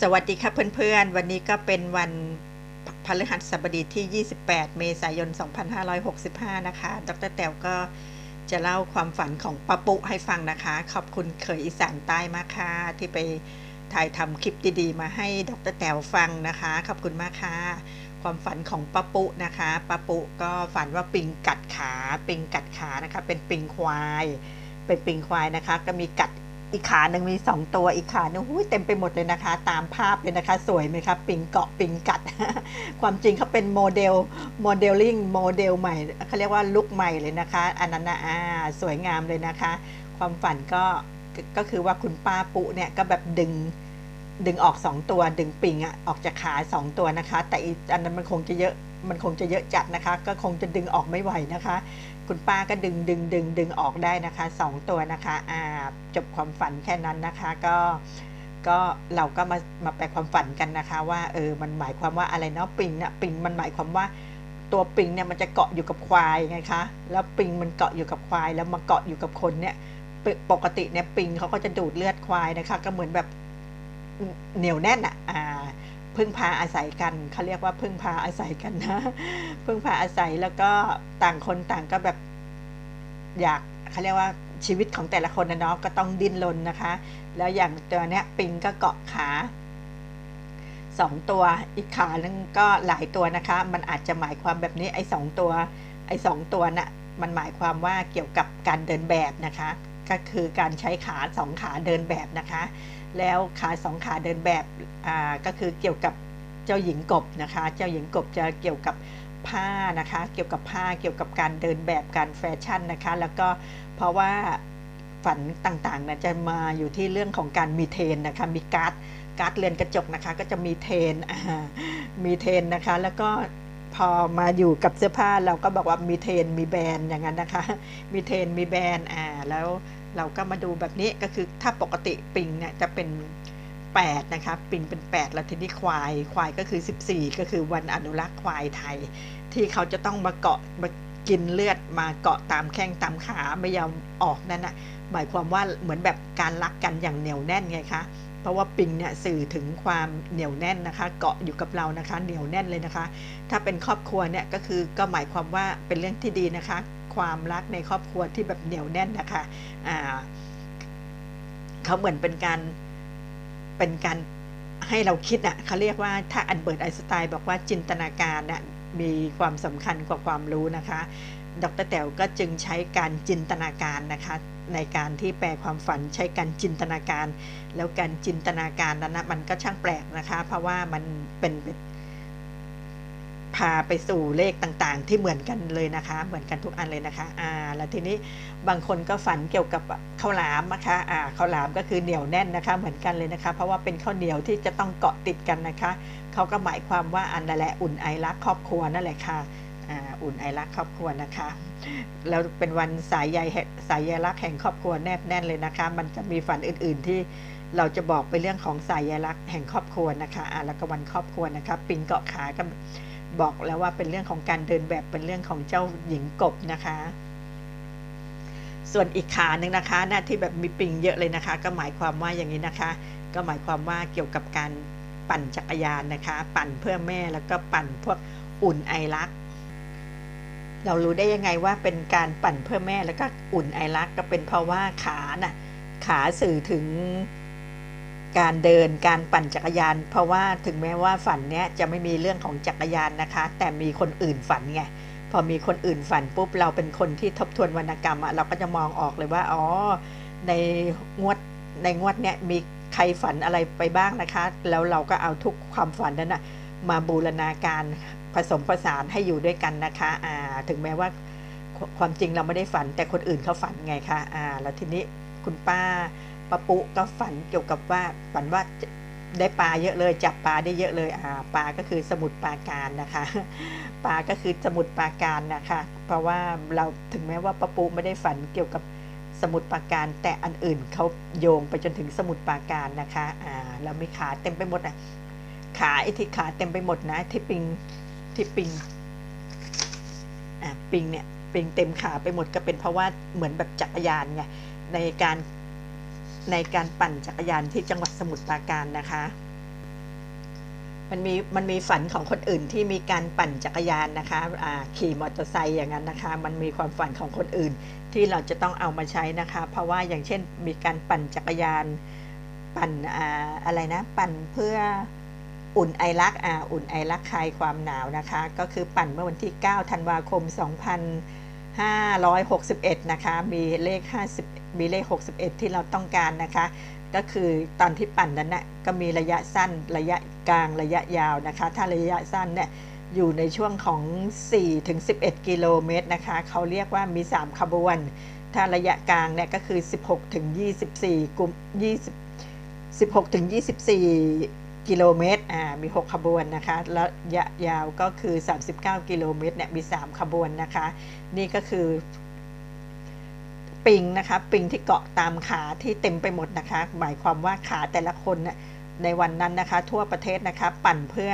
สวัสดีครับเพื่อนๆ วันนี้ก็เป็นวันพฤหัสบดีที่ 28 เมษายน 2565 นะคะ ดรแต๋วก็จะเล่าความฝันของปะปุให้ฟังนะคะ ขอบคุณเขยอีสานใต้มากค่ะ ที่ไปถ่ายทำคลิปดีๆ มาให้ดรแต๋วฟังนะคะ ขอบคุณมากค่ะ ความฝันของปะปุนะคะปะปุก็ฝันว่าปิงกัดขา ปิงกัดขานะคะ เป็นปิงควาย เป็นปิงควายนะคะ ก็มีกัด อีกขาหนึ่งมี2ตัวอีกขาหนึ่งหุ้ยเต็มไปหมดเลยนะคะ ตามภาพเลยนะคะ สวยไหมครับปิงเกาะปิงกัด ความจริงเขาเป็นโมเดลโมเดลลิ่งโมเดลใหม่เขาเรียกว่าลุกใหม่เลยนะคะอันนั้นนะอ่าสวยงามเลยนะคะ ความฝันก็ก็คือว่าคุณป้าปุเนี่ยก็แบบดึงดึงออก2ตัวดึงปิงอะออกจากขา2ตัวนะคะ แต่อันนั้นมันคงจะเยอะ มันคงจะเยอะจัดนะคะ ก็คงจะดึงออกไม่ไหวนะคะ คุณป้าก็ดึงดึงดึงดึงออกได้นะคะ 2 ตัวนะคะอ่าจบความฝันแค่นั้นนะคะก็ก็เราก็มามาแปลความฝันกันนะคะว่าเออมันหมายความว่าอะไรเนาะปิงเนี่ยปิงมันหมายความว่าตัวปิงเนี่ยมันจะเกาะอยู่กับควายไงคะแล้วปิงมันเกาะอยู่กับควาย แล้วมาเกาะอยู่กับคนเนี่ยปกติเนี่ยปิงเขาก็จะดูดเลือดควายนะคะ ก็เหมือนแบบเหนียวแน่นอะอ่า พึ่งพาอาศัยกันเขาเรียกว่าพึ่งพาอาศัยกันนะ พึ่งพาอาศัยแล้วก็ต่างคนต่างก็แบบอยากเขาเรียกว่าชีวิตของแต่ละคนนะเนาะก็ต้องดิ้นรนนะคะ แล้วอย่างตัวเนี้ยปิงก็เกาะขาสองตัวอีกขานึงก็หลายตัวนะคะ มันอาจจะหมายความแบบนี้ไอ้สองตัว ไอ้สองตัวน่ะมันหมายความว่าเกี่ยวกับการเดินแบบนะคะ ก็คือการใช้ขาสองขาเดินแบบนะคะ แล้วขาสองขาเดินแบบอ่าก็คือเกี่ยวกับเจ้าหญิงกบนะคะ เจ้าหญิงกบจะเกี่ยวกับผ้านะคะ เกี่ยวกับผ้าเกี่ยวกับการเดินแบบการแฟชั่นนะคะ แล้วก็เพราะว่าฝันต่างๆนะจะมาอยู่ที่เรื่องของการมีเทนนะคะ มีการ์ดการ์ดเรือนกระจกนะคะ ก็จะมีเทนมีเทนนะคะ แล้วก็พอมาอยู่กับเสื้อผ้าเราก็บอกว่ามีเทนมีแบรนด์อย่างนั้นนะคะ มีเทนมีแบรนด์อ่าแล้ว เราก็มาดูแบบนี้ก็คือถ้าปกติปิงเนี่ยจะเป็น 8 นะคะ ปิงเป็น 8 แล้วทีนี้ควาย ควายก็คือ 14 ก็คือวันอนุรักษ์ควายไทย ที่เขาจะต้องมาเกาะมากินเลือดมาเกาะตามแข้งตามขาไม่ยอมออกนั่นนะ่ะหมายความว่าเหมือนแบบการรักกันอย่างเหนียวแน่นไงคะเพราะว่าปิงเนี่ยสื่อถึงความเหนียวแน่นนะคะ เกาะอยู่กับเรานะคะ เหนียวแน่นเลยนะคะ ถ้าเป็นครอบครัวเนี่ยก็คือก็หมายความว่าเป็นเรื่องที่ดีนะคะ ความรักในครอบครัวที่แบบเหนียวแน่นนะคะอ่าเขาเหมือนเป็นการเป็นการให้เราคิดอะเขาเรียกว่าถ้าอันเบิร์ตไอน์สไตน์บอกว่าจินตนาการน่ะมีความสำคัญกว่าความรู้นะคะ ดรแต๋วก็จึงใช้การจินตนาการนะคะ ในการที่แปลความฝันใช้การจินตนาการ แล้วการจินตนาการนั้นนะมันก็ช่างแปลกนะคะ เพราะว่ามันเป็น พาไปสู่เลขต่างๆ ที่เหมือนกันเลยนะคะ เหมือนกันทุกอันเลยนะคะอ่าแล้วทีนี้บางคนก็ฝันเกี่ยวกับข้าวหลามนะคะอ่าข้าวหลามก็คือเหนียวแน่นนะคะ เหมือนกันเลยนะคะ เพราะว่าเป็นข้าวเหนียวที่จะต้องเกาะติดกันนะคะเขาก็หมายความว่าอันนั่นแหละอุ่นไอรักครอบครัวนั่นแหละค่ะอ่าอุ่นไอรักครอบครัวนะคะ แล้วเป็นวันสายใยสายใยรักแห่งครอบครัวแนบแน่นเลยนะคะ มันจะมีฝันอื่น ๆที่เราจะบอกไปเรื่องของสายใยรักแห่งครอบครัวนะคะอ่าแล้วก็วันครอบครัวนะคะปิงเกาะขาก็บ บอกแล้วว่าเป็นเรื่องของการเดินแบบเป็นเรื่องของเจ้าหญิงกบนะคะ ส่วนอีกขาหนึ่งนะคะ หน้าที่แบบมีปิงเยอะเลยนะคะ ก็หมายความว่าอย่างนี้นะคะ ก็หมายความว่าเกี่ยวกับการปั่นจักรยานนะคะ ปั่นเพื่อแม่แล้วก็ปั่นพวกอุ่นไอรัก เรารู้ได้ยังไงว่าเป็นการปั่นเพื่อแม่แล้วก็อุ่นไอรักก็เป็นเพราะว่าขาน่ะขาสื่อถึง การเดินการปั่นจักรยาน เพราะว่าถึงแม้ว่าฝันเนี้ยจะไม่มีเรื่องของจักรยานนะคะ แต่มีคนอื่นฝันไงพอมีคนอื่นฝันปุ๊บเราเป็นคนที่ทบทวนวรรณกรรมอะเราก็จะมองออกเลยว่าอ๋อในงวดในงวดเนี้ยมีใครฝันอะไรไปบ้างนะคะ แล้วเราก็เอาทุกความฝันนั้นนะมาบูรณาการผสมผสานให้อยู่ด้วยกันนะคะอ่าถึงแม้ว่าความจริงเราไม่ได้ฝันแต่คนอื่นเขาฝันไงคะอ่าแล้วทีนี้คุณป้า ปะปุก็ฝันเกี่ยวกับว่าฝันว่าได้ปลาเยอะเลยจับปลาได้เยอะเลยอ่าปลาก็คือสมุดปาการนะคะปลาก็คือสมุดปาการนะคะ เพราะว่าเราถึงแม้ว่าปะปุไม่ได้ฝันเกี่ยวกับสมุดปาการ แต่อันอื่นเขาโยงไปจนถึงสมุดปาการนะคะอ่าเรามีขาเต็มไปหมดอะขาไอ้ที่ขาเต็มไปหมดนะที่ปิงที่ปิงอ่าปิงเนี่ยปิงเต็มขาไปหมดก็เป็นเพราะว่าเหมือนแบบจักรยานไงในการ ในการปั่นจักรยานที่จังหวัดสมุทรปราการนะคะ มันมีมันมีฝันของคนอื่นที่มีการปั่นจักรยานนะคะอ่าขี่มอเตอร์ไซค์อย่างนั้นนะคะ มันมีความฝันของคนอื่นที่เราจะต้องเอามาใช้นะคะ เพราะว่าอย่างเช่นมีการปั่นจักรยาน ปั่นอ่าอะไรนะ ปั่นเพื่ออุ่นไอรักอ่าอุ่นไอรักคลายความหนาวนะคะ ก็คือปั่นเมื่อวันที่ 9 ธันวาคม 2561 นะคะ มีเลข 50 มีเลข 61 ที่เราต้องการนะคะ ก็คือตอนที่ปั่นนั้นนะก็มีระยะสั้นระยะกลางระยะยาวนะคะ ถ้าระยะสั้นเนี่ยอยู่ในช่วงของ4ถึง11 กิโลเมตรนะคะ เขาเรียกว่ามี 3 ขบวน ถ้าระยะกลางเนี่ยก็คือ 16ถึง24กุม20 16ถึง24 กิโลเมตร อ่า มี 6 ขบวนนะคะแล้วระยะยาวก็คือ 39 กิโลเมตรเนี่ย มี 3 ขบวนนะคะ นี่ก็คือ ปิงนะคะปิงที่เกาะตามขาที่เต็มไปหมดนะคะ หมายความว่าขาแต่ละคนน่ะในวันนั้นนะคะ ทั่วประเทศนะคะปั่นเพื่อ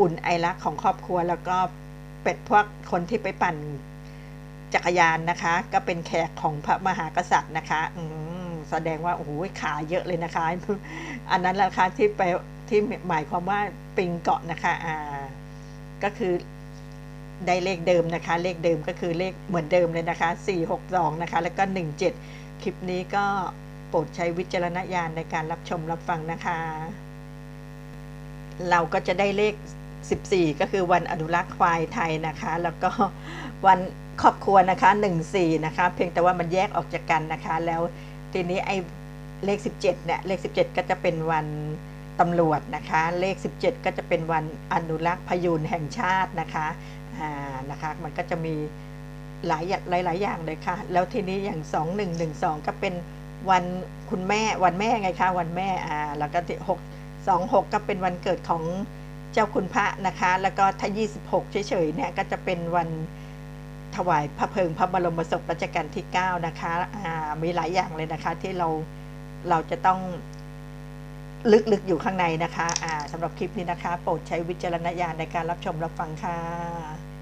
อุ่นไอรักของครอบครัว แล้วก็เป็ดพวกคนที่ไปปั่นจักรยานนะคะ ก็เป็นแขกของพระมหากษัตริย์นะคะอืแสดงว่าโอ้โหขาเยอะเลยนะคะ อันนั้นแหละค่ะที่ไปที่หมายความว่าปิงเกาะนะคะอ่าก็คือ ได้เลขเดิมนะคะ เลขเดิมก็คือเลขเหมือนเดิมเลยนะคะ 462 นะคะ แล้วก็ 17 คลิปนี้ก็โปรดใช้วิจารณญาณในการรับชมรับฟังนะคะ เราก็จะได้เลข 14 ก็คือวันอนุรักษ์ควายไทยนะคะ แล้วก็วันครอบครัวนะคะ 14 นะคะ เพียงแต่ว่ามันแยกออกจากกันนะคะ แล้วทีนี้ไอ้เลข 17 เนี่ย เลข 17 ก็จะเป็นวันตำรวจนะคะ เลข 17 ก็จะเป็นวันอนุรักษ์พยูนแห่งชาตินะคะ นะคะมันก็จะมีหลายอย่างหลายๆอย่างเลยค่ะ แล้วทีนี้อย่าง 2112 ก็เป็นวันคุณแม่วันแม่ไงคะวันแม่อ่าแล้วก็ที่6 26ก็เป็นวันเกิดของเจ้าคุณพระนะคะ แล้วก็ถ้า 26 เฉยๆเนี่ยก็จะเป็นวันถวายพระเพลิงพระบรมศพรัชกาลที่ 9 นะคะอ่ามีหลายอย่างเลยนะคะที่เราเราจะต้อง ลึกๆอยู่ข้างในนะคะอ่าสำหรับคลิปนี้นะคะ โปรดใช้วิจารณญาณในการรับชมรับฟังค่ะ